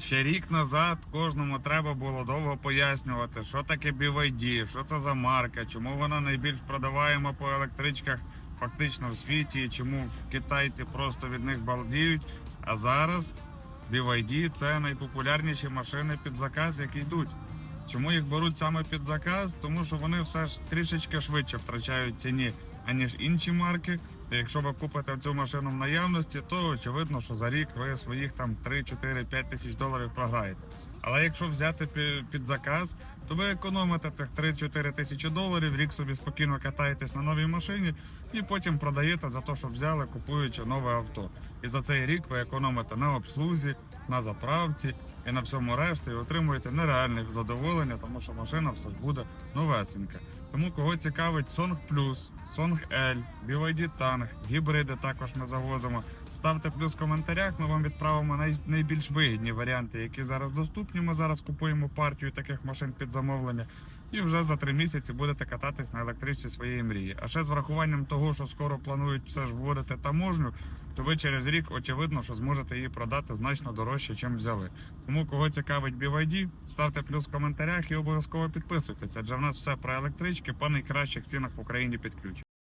Ще рік назад кожному треба було довго пояснювати, що таке BYD, що це за марка, чому вона найбільш продаваєма по електричках фактично в світі, і чому китайці просто від них балдіють. А зараз BYD це найпопулярніші машини під заказ, які йдуть. Чому їх беруть саме під заказ? Тому що вони все ж трішечки швидше втрачають ціні, аніж інші марки. Якщо ви купите цю машину в наявності, то очевидно, що за рік ви своїх там 3, 4, 5 тисяч доларів програєте. Але якщо взяти під заказ, то ви економите цих 3-4 тисячі доларів, рік собі спокійно катаєтесь на новій машині і потім продаєте за те, що взяли, купуючи нове авто. І за цей рік ви економите на обслузі, на заправці і на всьому решті, і отримуєте нереальне задоволення, тому що машина все ж буде новесенька. Тому кого цікавить Song Plus, Song L, BYD Tang, гібриди також ми завозимо. Ставте плюс в коментарях, ми вам відправимо найбільш вигідні варіанти, які зараз доступні. Ми зараз купуємо партію таких машин під замовлення, і вже за три місяці будете кататись на електричці своєї мрії. А ще з врахуванням того, що скоро планують все ж вводити таможню, то ви через рік очевидно, що зможете її продати значно дорожче, чим взяли. Тому кого цікавить BYD, ставте плюс в коментарях і обов'язково підписуйтесь, адже в нас все про електрички по найкращих цінах в Україні під.